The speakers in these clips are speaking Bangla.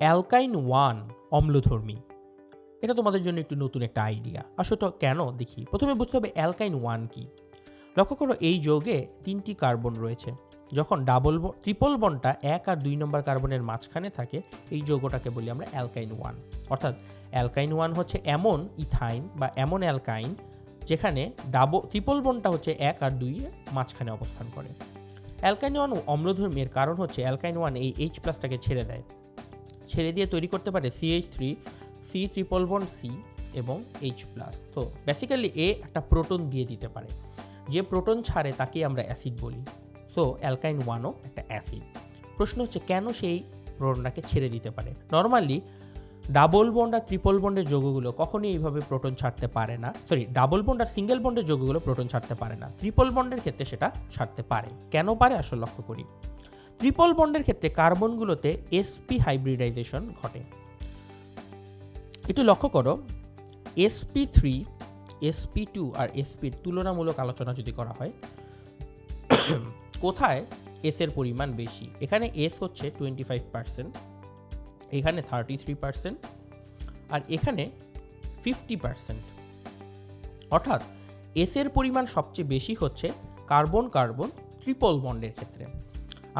অ্যালকাইন ওয়ান অম্লধর্মী। এটা তোমাদের জন্য একটু নতুন একটা আইডিয়া আসলে কেন দেখি? প্রথমে বুঝতে হবে অ্যালকাইন ওয়ান কি। লক্ষ্য করো, এই যৌগে তিনটি কার্বন রয়েছে। যখন ডাবল ট্রিপল বনটা এক আর দুই নম্বর কার্বনের মাঝখানে থাকে, এই যৌগটাকে বলি আমরা অ্যালকাইন ওয়ান। অর্থাৎ অ্যালকাইন ওয়ান হচ্ছে এমন ইথাইন বা এমন অ্যালকাইন যেখানে ডাবল ত্রিপল বনটা হচ্ছে এক আর দুই মাঝখানে অবস্থান করে। অ্যালকাইন ওয়ান অম্লধর্মীর কারণ হচ্ছে অ্যালকাইন ওয়ান এই এইচ প্লাসটাকে ছেড়ে দেয়। ছেড়ে দিয়ে তৈরি করতে পারে CH three C triple bond C এবং এইচ প্লাস তো বেসিক্যালি এ একটা প্রোটন দিয়ে দিতে পারে। যে প্রোটন ছাড়ে তাকে আমরা অ্যাসিড বলি। সো অ্যালকাইন ওয়ানও একটা অ্যাসিড প্রশ্ন হচ্ছে, কেন সেই প্রোটনটাকে ছেড়ে দিতে পারে? নর্মালি ডাবল বন্ড আর ট্রিপল বন্ডের যৌগগুলো কখনোই এইভাবে প্রোটন ছাড়তে পারে না। সরি ডাবল বন্ড আর সিঙ্গেল বন্ডের যৌগগুলো প্রোটন ছাড়তে পারে না। ট্রিপল বন্ডের ক্ষেত্রে সেটা ছাড়তে পারে। কেন পারে? আসলে লক্ষ্য করি। ট্রিপল বন্ডের ক্ষেত্রে কার্বনগুলোতে এসপি হাইব্রিডাইজেশন ঘটে। একটু লক্ষ্য করো, এসপি থ্রি, এসপি টু আর এসপির তুলনামূলক আলোচনা যদি করা হয়, কোথায় এস এর পরিমাণ বেশি? এখানে এস হচ্ছে টোয়েন্টি ফাইভ পার্সেন্ট, এখানে থার্টি থ্রি পার্সেন্ট আর এখানে ফিফটি পার্সেন্ট। অর্থাৎ এস এর পরিমাণ সবচেয়ে বেশি হচ্ছে কার্বন কার্বন ট্রিপল বন্ডের ক্ষেত্রে।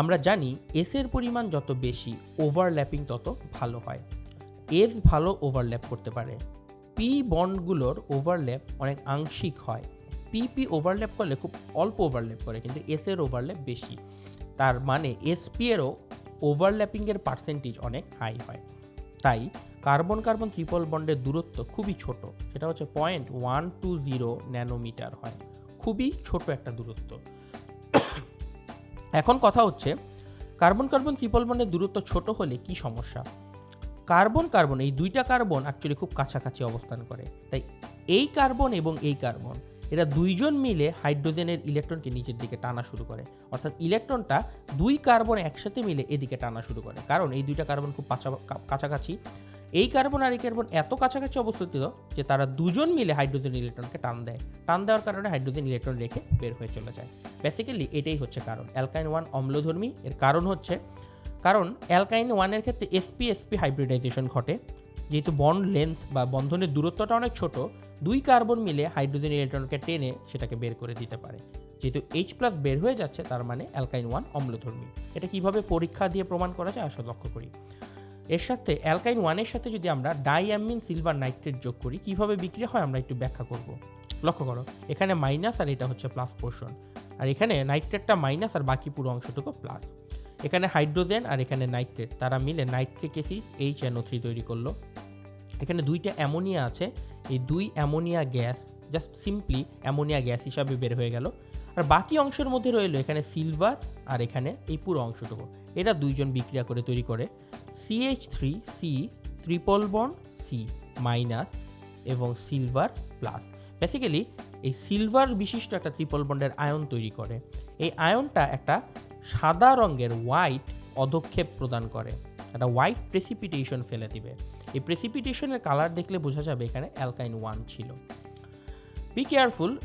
আমরা জানি এস এর পরিমাণ যত বেশি ওভারল্যাপিং তত ভালো হয়। এস ভালো ওভারল্যাপ করতে পারে। পি বন্ডগুলোর ওভারল্যাপ অনেক আংশিক হয়। পি পি ওভারল্যাপ করলে খুব অল্প ওভারল্যাপ করে, কিন্তু এস এর ওভারল্যাপ বেশি। তার মানে এসপি এরও ওভারল্যাপিংয়ের পার্সেন্টেজ অনেক হাই হয়। তাই কার্বন কার্বন ট্রিপল বন্ডের দূরত্ব খুবই ছোট। সেটা হচ্ছে point one two zero nanometre হয়। খুবই ছোট একটা দূরত্ব। এখন কথা হচ্ছে, কার্বন কার্বন ট্রিপল বন্ডের দূরত্ব ছোট হলে কি সমস্যা? কার্বন কার্বন, এই দুইটা কার্বন অ্যাকচুয়ালি খুব কাছাকাছি অবস্থান করে। তাই এই কার্বন এবং এই কার্বন, এরা দুইজন মিলে হাইড্রোজেনের ইলেকট্রনকে নিচের দিকে টানা শুরু করে। অর্থাৎ ইলেকট্রনটা দুই কার্বন একসাথে মিলে এদিকে টানা শুরু করে। কারণ এই দুইটা কার্বন খুব কাছাকাছি। এই কার্বন আর এই কার্বন এত কাছাকাছি অবস্থিত যে তারা দুজন মিলে হাইড্রোজেন ইলেকট্রনকে টান দেয়। টান দেওয়ার কারণে হাইড্রোজেন ইলেকট্রন রেখে বের হয়ে চলে যায়। বেসিক্যালি এটাই হচ্ছে কারণ। অ্যালকাইন ওয়ান অম্লধর্মী। এর কারণ হচ্ছে, কারণ অ্যালকাইন ওয়ানের ক্ষেত্রে এসপি এসপি হাইব্রিডাইজেশন ঘটে। যেহেতু বন্ড লেন্থ বা বন্ধনের দূরত্বটা অনেক ছোট, দুই কার্বন মিলে হাইড্রোজেন ইলেকট্রনকে টেনে সেটাকে বের করে দিতে পারে। যেহেতু এইচ প্লাস বের হয়ে যাচ্ছে, তার মানে অ্যালকাইন ওয়ান অম্লধর্মী। এটা কীভাবে পরীক্ষা দিয়ে প্রমাণ করা যায় আসলে লক্ষ্য করি। এর সাথে অ্যালকাইন ওয়ানের সাথে যদি আমরা ডাইঅ্যামিন সিলভার নাইট্রেট যোগ করি, কীভাবে বিক্রিয়া হয় আমরা একটু ব্যাখ্যা করব। লক্ষ্য করো, এখানে মাইনাস আর এটা হচ্ছে প্লাস পোর্শন আর এখানে নাইট্রেটটা মাইনাস আর বাকি পুরো অংশটুকু প্লাস এখানে হাইড্রোজেন আর এখানে নাইট্রেট তারা মিলে nitric acid H NO three তৈরি করল। এখানে দুইটা অ্যামোনিয়া আছে, এই দুই ammonia gas just simply ammonia gas হিসাবে বের হয়ে গেল। আর বাকি অংশের মধ্যে রইল এখানে সিলভার আর এখানে এই পুরো অংশটুকু। এরা দুইজন বিক্রিয়া করে তৈরি করে। CH three C triple bond C minus এবং সিলভার প্লাস বেসিক্যালি এই সিলভার বিশিষ্ট একটা ট্রিপল বন্ডের আয়ন তৈরি করে। এই আয়নটা একটা সাদা রঙের হোয়াইট অধক্ষেপ প্রদান করে। একটা হোয়াইট প্রেসিপিটেশন ফেলে দিবে। এই প্রেসিপিটেশনের কালার দেখলে বোঝা যাবে এখানে অ্যালকাইন ওয়ান ছিল। বি কেয়ারফুল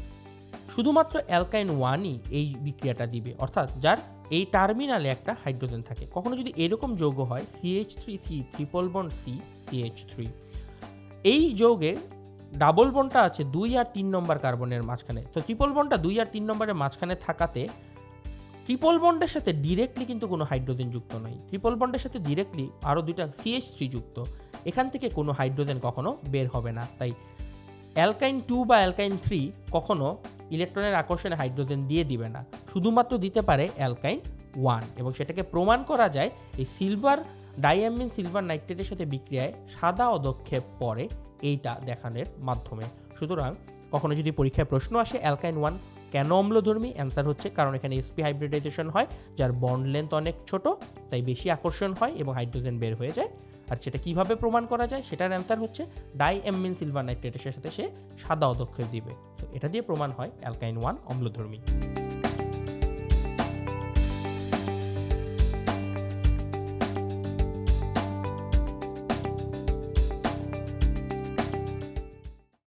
শুধুমাত্র অ্যালকাইন ওয়ানই এই বিক্রিয়াটা দিবে, অর্থাৎ যার এই টার্মিনালে একটা হাইড্রোজেন থাকে। কখনো যদি এরকম যৌগ হয় CH three C triple bond C CH three এই যৌগে ডাবল বনটা আছে দুই আর তিন নম্বর কার্বনের মাঝখানে। তো ট্রিপল বনটা দুই আর তিন নম্বরের মাঝখানে থাকাতে ট্রিপল বন্ডের সাথে ডিরেক্টলি কিন্তু কোনো হাইড্রোজেন যুক্ত নয়। ট্রিপল বন্ডের সাথে ডিরেক্টলি আরও দুইটা সিএইচ থ্রি যুক্ত। এখান থেকে কোনো হাইড্রোজেন কখনো বের হবে না। তাই অ্যালকাইন টু বা অ্যালকাইন থ্রি কখনো ইলেকট্রনের আকর্ষণে হাইড্রোজেন দিয়ে দিবে না। শুধুমাত্র দিতে পারে অ্যালকাইন ওয়ান এবং সেটাকে প্রমাণ করা যায় এই সিলভার ডাইয়ামিন সিলভার নাইট্রেটের সাথে বিক্রিয়ায় সাদা অদক্ষেপ পরে এইটা দেখানোর মাধ্যমে। সুতরাং কখনো যদি পরীক্ষায় প্রশ্ন আসে অ্যালকাইন ওয়ান কেন অম্লধর্মী? অ্যান্সার হচ্ছে কারণ এখানে এসপি হাইব্রিডাইজেশন হয়, যার বন্ড লেন্থ অনেক ছোট, তাই বেশি আকর্ষণ হয় এবং হাইড্রোজেন বের হয়ে যায়। আর সেটা কীভাবে প্রমাণ করা যায় সেটার অ্যান্সার হচ্ছে ডাই এমিন সিলভার নাইট্রেটের সাথে সে সাদা অদক্ষেপ দিবে। তো এটা দিয়ে প্রমাণ হয় অ্যালকাইন ওয়ান অম্লধর্মী।